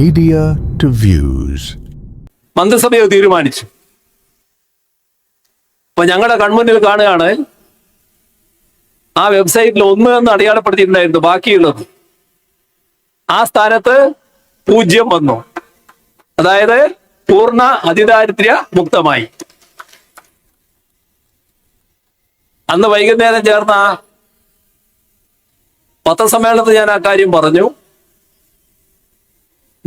Media to views മന്ത്രിസഭയെ തീരുമാനിച്ചു. അപ്പൊ ഞങ്ങളുടെ കൺമുന്നിൽ കാണുകയാണ് ആ വെബ്സൈറ്റിൽ ഒന്ന് എന്ന് അടയാളപ്പെടുത്തിയിട്ടുണ്ടായിരുന്നു ബാക്കിയുള്ളത്. ആ സ്ഥാനത്ത് പൂജ്യം വന്നു. അതായത് പൂർണ അതിദാരിദ്ര്യ മുക്തമായി. അന്ന് വൈകുന്നേരം ചേർന്ന പത്രസമ്മേളനത്തിൽ ഞാൻ ആ കാര്യം പറഞ്ഞു.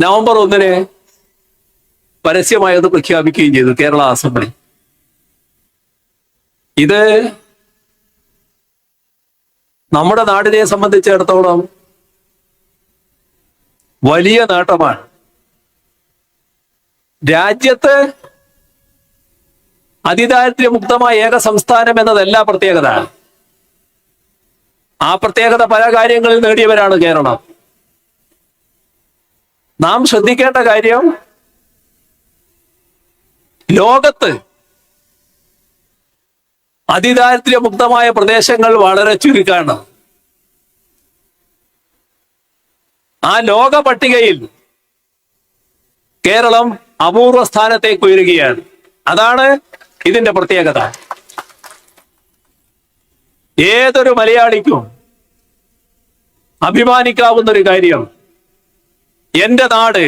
നവംബർ ഒന്നിന് പരസ്യമായത് പ്രഖ്യാപിക്കുകയും ചെയ്തു കേരള അസംബ്ലി. ഇത് നമ്മുടെ നാടിനെ സംബന്ധിച്ചിടത്തോളം വലിയ നേട്ടമാണ്. രാജ്യത്ത് അതിദാരിദ്ര്യമുക്തമായ ഏക സംസ്ഥാനം എന്നതല്ല പ്രത്യേകത. ആ പ്രത്യേകത പല കാര്യങ്ങളിൽ നേടിയവരാണ് കേരളം. നാം ശ്രദ്ധിക്കേണ്ട കാര്യം ലോകത്ത് അതിദാരിദ്ര്യമുക്തമായ പ്രദേശങ്ങൾ വളരെ ചുരുക്കാണ്. ആ ലോക പട്ടികയിൽ കേരളം അപൂർവ സ്ഥാനത്തേക്ക് ഉയരുകയാണ്. അതാണ് ഇതിന്റെ പ്രത്യേകത. ഏതൊരു മലയാളിക്കും അഭിമാനിക്കാവുന്ന ഒരു കാര്യം എന്റെ നാട്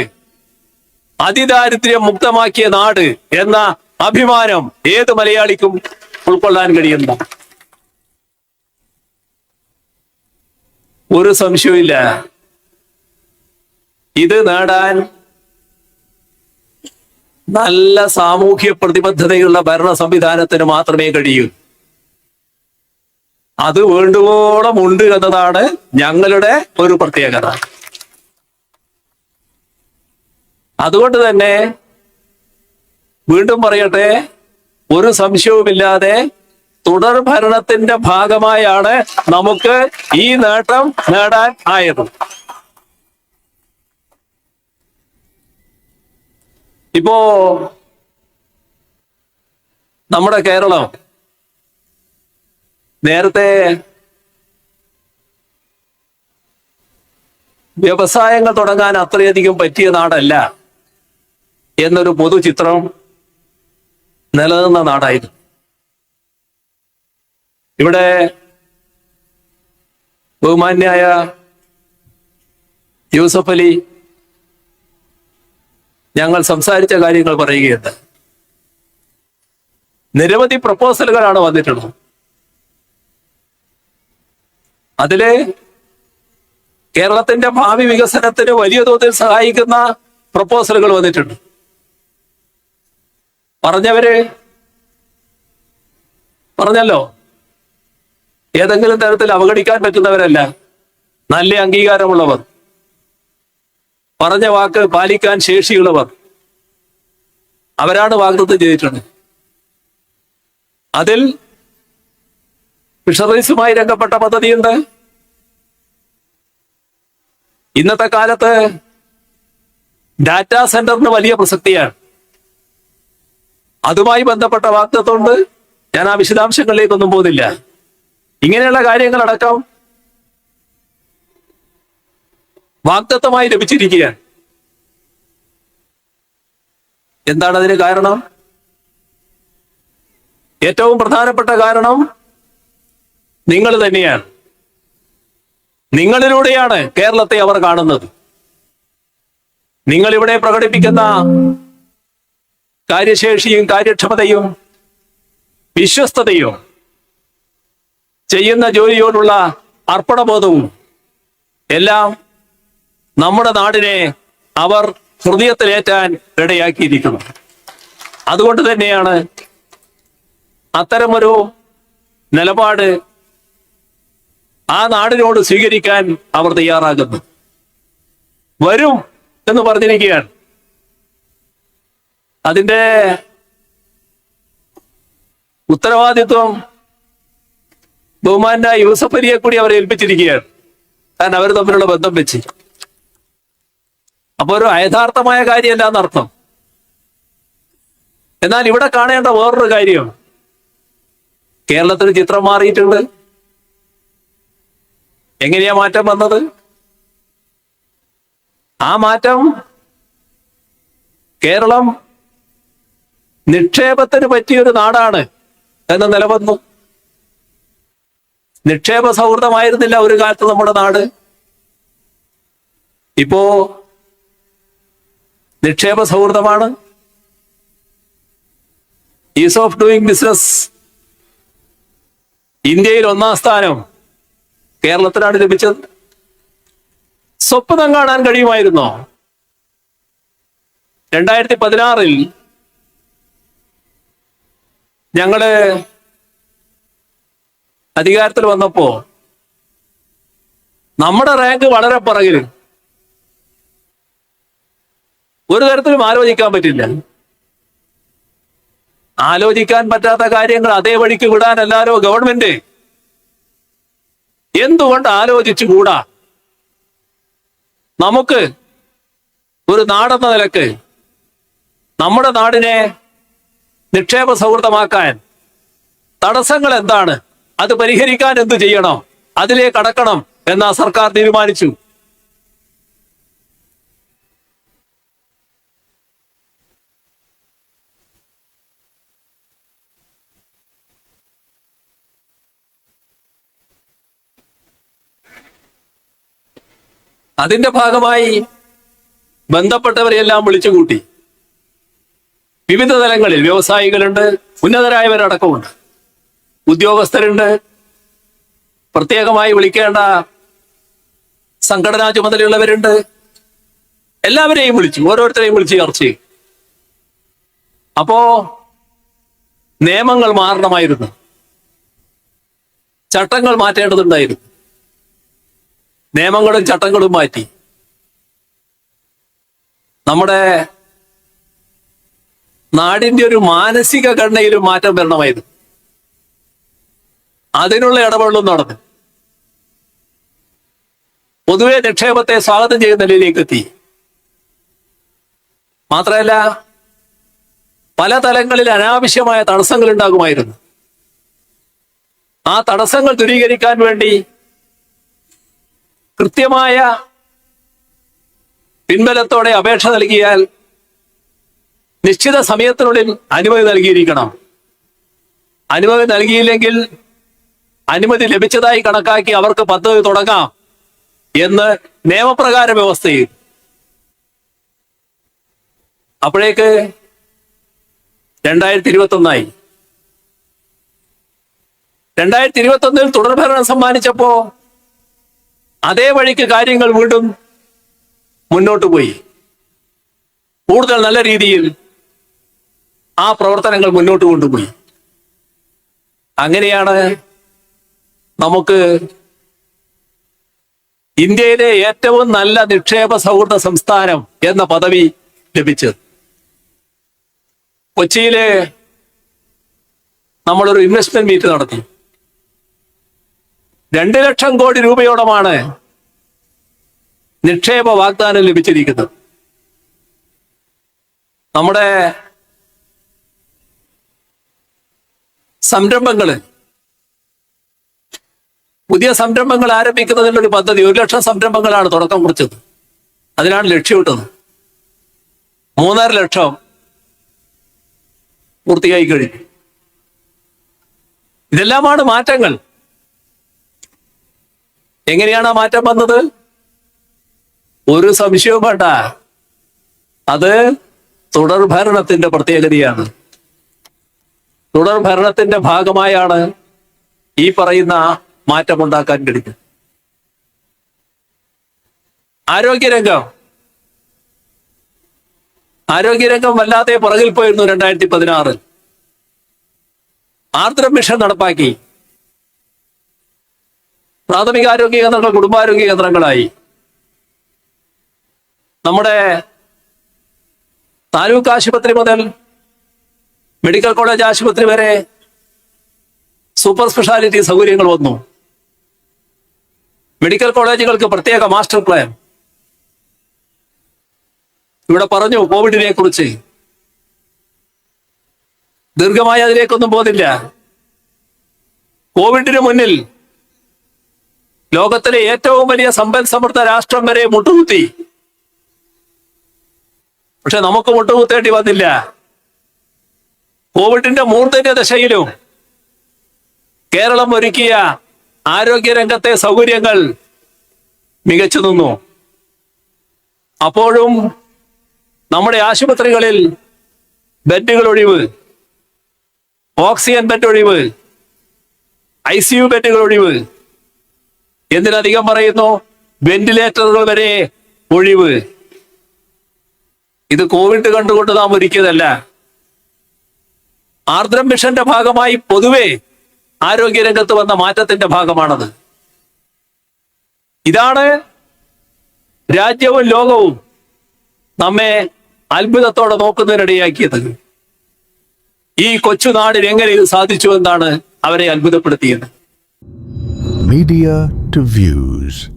അതിദാരിദ്ര്യം മുക്തമാക്കിയ നാട് എന്ന അഭിമാനം ഏത് മലയാളിക്കും ഉൾക്കൊള്ളാൻ കഴിയുന്ന? ഒരു സംശയമില്ല ഇത് നേടാൻ നല്ല സാമൂഹ്യ പ്രതിബദ്ധതയുള്ള ഭരണ സംവിധാനത്തിന് മാത്രമേ കഴിയൂ. അത് വേണ്ടുവോളം ഉണ്ട് എന്നതാണ് ഞങ്ങളുടെ ഒരു പ്രത്യേകത. അതുകൊണ്ട് തന്നെ വീണ്ടും പറയട്ടെ ഒരു സംശയവുമില്ലാതെ തുടർ ഭരണത്തിന്റെ ഭാഗമായാണ് നമുക്ക് ഈ നേട്ടം നേടാൻ ആയത്. ഇപ്പോ നമ്മുടെ കേരളം നേരത്തെ വ്യവസായങ്ങൾ തുടങ്ങാൻ അത്രയധികം പറ്റിയ നാടല്ല. എന്നൊരു പൊതു ചിത്രം നിലനിന്ന നാടായിരുന്നു. ഇവിടെ ബഹുമാന്യായ യൂസഫ് അലി ഞങ്ങൾ സംസാരിച്ച കാര്യങ്ങൾ പറയുകയുണ്ട്. നിരവധി പ്രപ്പോസലുകളാണ് വന്നിട്ടുള്ളത്. അതിൽ കേരളത്തിന്റെ ഭാവി വികസനത്തിന് വലിയ തോതിൽ സഹായിക്കുന്ന പ്രപ്പോസലുകൾ വന്നിട്ടുണ്ട്. പറഞ്ഞവര്? പറഞ്ഞല്ലോ. ഏതെങ്കിലും തരത്തിൽ അവഗണിക്കാൻ പറ്റുന്നവരല്ല. നല്ല അംഗീകാരമുള്ളവർ. പറഞ്ഞ വാക്ക് പാലിക്കാൻ ശേഷിയുള്ളവർ. അവരാണ് വാഗ്ദത്തം ചെയ്തിട്ടുണ്ട് അതിൽ ഫിഷറീസുമായി രംഗപ്പെട്ട പദ്ധതിയുണ്ട്. ഇന്നത്തെ കാലത്ത് ഡാറ്റാ സെന്ററിന് വലിയ പ്രസക്തിയാണ്. അതുമായി ബന്ധപ്പെട്ട വാക്തത്വമുണ്ട് ഞാൻ ആ വിശദാംശങ്ങളിലേക്കൊന്നും പോകുന്നില്ല. ഇങ്ങനെയുള്ള കാര്യങ്ങൾ കാര്യങ്ങളടക്കം വാക്തത്വമായി ലഭിച്ചിരിക്കുകയാണ്. എന്താണ് അതിന് കാരണം? ഏറ്റവും പ്രധാനപ്പെട്ട കാരണം നിങ്ങൾ തന്നെയാണ്. നിങ്ങളിലൂടെയാണ് കേരളത്തെ അവർ കാണുന്നത്. നിങ്ങൾ ഇവിടെ പ്രകടിപ്പിക്കുന്ന കാര്യശേഷിയും കാര്യക്ഷമതയും വിശ്വസ്തതയും ചെയ്യുന്ന ജോലിയോടുള്ള അർപ്പണബോധവും എല്ലാം നമ്മുടെ നാടിനെ അവർ ഹൃദയത്തിലേറ്റാൻ ഇടയാക്കിയിരിക്കുന്നു. അതുകൊണ്ട് തന്നെയാണ് അത്തരമൊരു നിലപാട് ആ നാടിനോട് സ്വീകരിക്കാൻ അവർ തയ്യാറാകുന്നു വരും എന്ന് പറഞ്ഞിരിക്കുകയാണ്. അതിന്റെ ഉത്തരവാദിത്വം ബഹുമാന യൂസഫ് കൂടി അവരെ ഏൽപ്പിച്ചിരിക്കുകയാണ്. കാരണം അവർ തമ്മിലുള്ള ബന്ധം വെച്ച്. അപ്പൊ ഒരു അയഥാർത്ഥമായ കാര്യമല്ല എന്നർത്ഥം എന്നാൽ ഇവിടെ കാണേണ്ട വേറൊരു കാര്യം. കേരളത്തിൽ ചിത്രം മാറിയിട്ടുണ്ട്. എങ്ങനെയാ മാറ്റം വന്നത്? ആ മാറ്റം കേരളം നിക്ഷേപത്തിന് പറ്റിയൊരു നാടാണ്. എന്ന് നിലവന്നു. നിക്ഷേപ സൗഹൃദമായിരുന്നില്ല ഒരു കാലത്ത് നമ്മുടെ നാട്. ഇപ്പോ നിക്ഷേപ സൗഹൃദമാണ്. Ease of doing business. ഇന്ത്യയിൽ ഒന്നാം സ്ഥാനം കേരളത്തിലാണ് ലഭിച്ചത്. സ്വപ്നം കാണാൻ കഴിയുമായിരുന്നോ? രണ്ടായിരത്തി പതിനാറിൽ ഞങ്ങൾ അധികാരത്തിൽ വന്നപ്പോ നമ്മുടെ റാങ്ക് വളരെ പുറകിൽ ഒരു തരത്തിലും ആലോചിക്കാൻ പറ്റില്ല. ആലോചിക്കാൻ പറ്റാത്ത കാര്യങ്ങൾ അതേ വഴിക്ക് വിടാനല്ലാലോ ഗവൺമെന്റ് എന്തുകൊണ്ട് ആലോചിച്ചുകൂടാ? നമുക്ക് ഒരു നാടെന്ന നിലയ്ക്ക് നമ്മുടെ നാടിനെ നിക്ഷേപ സൗഹൃദമാക്കാൻ തടസ്സങ്ങൾ എന്താണ്? അത് പരിഹരിക്കാൻ എന്ത് ചെയ്യണം? അതിലേക്ക് അടക്കണം എന്നാ സർക്കാർ തീരുമാനിച്ചു. അതിന്റെ ഭാഗമായി ബന്ധപ്പെട്ടവരെയെല്ലാം വിളിച്ചുകൂട്ടി. വിവിധ തലങ്ങളിൽ വ്യവസായികളുണ്ട് ഉന്നതരായവരടക്കമുണ്ട്. ഉദ്യോഗസ്ഥരുണ്ട്. പ്രത്യേകമായി വിളിക്കേണ്ട സംഘടനാ ചുമതലയുള്ളവരുണ്ട്. എല്ലാവരെയും വിളിച്ചു ഓരോരുത്തരെയും വിളിച്ച് ചർച്ച ചെയ്യും അപ്പോ നിയമങ്ങൾ മാറണമായിരുന്നു. ചട്ടങ്ങൾ മാറ്റേണ്ടതുണ്ടായിരുന്നു. നിയമങ്ങളും ചട്ടങ്ങളും മാറ്റി. നമ്മുടെ നാടിന്റെ ഒരു മാനസിക ഘടനയിൽ മാറ്റം വരണമായിരുന്നു. അതിനുള്ള ഇടപെടലും നടന്നു പൊതുവെ നിക്ഷേപത്തെ സ്വാഗതം ചെയ്യുന്ന നിലയിലേക്ക് എത്തി. മാത്രമല്ല പല തലങ്ങളിൽ അനാവശ്യമായ തടസ്സങ്ങൾ ഉണ്ടാകുമായിരുന്നു. ആ തടസ്സങ്ങൾ ദൂരീകരിക്കാൻ വേണ്ടി കൃത്യമായ പിൻബലത്തോടെ അപേക്ഷ നൽകിയാൽ നിശ്ചിത സമയത്തിനുള്ളിൽ അനുമതി നൽകിയിരിക്കണം. അനുമതി നൽകിയില്ലെങ്കിൽ അനുമതി ലഭിച്ചതായി കണക്കാക്കി അവർക്ക് പദ്ധതി തുടങ്ങാം എന്ന് നിയമപ്രകാര വ്യവസ്ഥയിൽ. അപ്പോഴേക്ക് രണ്ടായിരത്തി ഇരുപത്തി ഒന്നായി രണ്ടായിരത്തി ഇരുപത്തി ഒന്നിൽ തുടർഭരണം സമ്മാനിച്ചപ്പോ അതേ വഴിക്ക് കാര്യങ്ങൾ വീണ്ടും മുന്നോട്ട് പോയി. കൂടുതൽ നല്ല രീതിയിൽ ആ പ്രവർത്തനങ്ങൾ മുന്നോട്ട് കൊണ്ടുപോയി. അങ്ങനെയാണ് നമുക്ക് ഇന്ത്യയിലെ ഏറ്റവും നല്ല നിക്ഷേപ സൗഹൃദ സംസ്ഥാനം എന്ന പദവി ലഭിച്ചത്. കൊച്ചിയിലെ നമ്മളൊരു ഇൻവെസ്റ്റ്മെന്റ് മീറ്റ് നടത്തി. രണ്ട് ലക്ഷം കോടി രൂപയോളമാണ് നിക്ഷേപ വാഗ്ദാനം ലഭിച്ചിരിക്കുന്നത്. നമ്മുടെ സംരംഭങ്ങൾ. പുതിയ സംരംഭങ്ങൾ ആരംഭിക്കുന്നതിനുള്ള ഒരു പദ്ധതി ഒരു ലക്ഷം സംരംഭങ്ങളാണ് തുടക്കം കുറിച്ചത്. അതിനാണ് ലക്ഷ്യമിട്ടത് മൂന്നര ലക്ഷം പൂർത്തിയായി കഴിഞ്ഞു. ഇതെല്ലാമാണ് മാറ്റങ്ങൾ. എങ്ങനെയാണ് ആ മാറ്റം വന്നത്? ഒരു സംശയവും വേണ്ട. അത് തുടർഭരണത്തിന്റെ പ്രത്യേകതയാണ്. തുടർ ഭരണത്തിന്റെ ഭാഗമായാണ് ഈ പറയുന്ന മാറ്റമുണ്ടാക്കാൻ കഴിഞ്ഞത്. ആരോഗ്യരംഗം. ആരോഗ്യരംഗം വല്ലാതെ പുറകിൽ പോയിരുന്നു രണ്ടായിരത്തി പതിനാറിൽ ആർദ്രം മിഷൻ നടപ്പാക്കി. പ്രാഥമിക ആരോഗ്യ കേന്ദ്രങ്ങൾ കുടുംബാരോഗ്യ കേന്ദ്രങ്ങളായി. നമ്മുടെ താലൂക്ക് ആശുപത്രി മുതൽ മെഡിക്കൽ കോളേജ് ആശുപത്രി വരെ സൂപ്പർ സ്പെഷ്യാലിറ്റി സൗകര്യങ്ങൾ വന്നു. മെഡിക്കൽ കോളേജുകൾക്ക് പ്രത്യേക മാസ്റ്റർ പ്ലാൻ. ഇവിടെ പറഞ്ഞു കോവിഡിനെ കുറിച്ച്. ദീർഘമായി അതിലേക്കൊന്നും പോകുന്നില്ല കോവിഡിന് മുന്നിൽ ലോകത്തിലെ ഏറ്റവും വലിയ സമ്പൽ സമൃദ്ധ രാഷ്ട്രം വരെ മുട്ടുകുത്തി. പക്ഷെ നമുക്ക് മുട്ടുകുത്തേണ്ടി വന്നില്ല. കോവിഡിന്റെ മൂർധന്യ ദശയിലും കേരളം ഒരുക്കിയ ആരോഗ്യരംഗത്തെ സൗകര്യങ്ങൾ മികച്ചു നിന്നു. അപ്പോഴും നമ്മുടെ ആശുപത്രികളിൽ ബെഡുകൾ ഒഴിവ് ഓക്സിജൻ ബെഡ് ഒഴിവ് ഐ സി യു ബെഡുകൾ ഒഴിവ് എന്തിനധികം പറയുന്നു? വെന്റിലേറ്ററുകൾ വരെ ഒഴിവ്. ഇത് കോവിഡ് കണ്ടുകൊണ്ട് നാം ഒരുക്കിയതല്ല. ആർദ്രം മിഷന്റെ ഭാഗമായി പൊതുവെ ആരോഗ്യരംഗത്ത് വന്ന മാറ്റത്തിന്റെ ഭാഗമാണത്. ഇതാണ് രാജ്യവും ലോകവും നമ്മെ അത്ഭുതത്തോടെ നോക്കുന്നതിനിടയാക്കിയത്. ഈ കൊച്ചു നാടിന് എങ്ങനെ ഇത് സാധിച്ചു എന്നാണ് അവരെ അത്ഭുതപ്പെടുത്തിയത്. Media to views.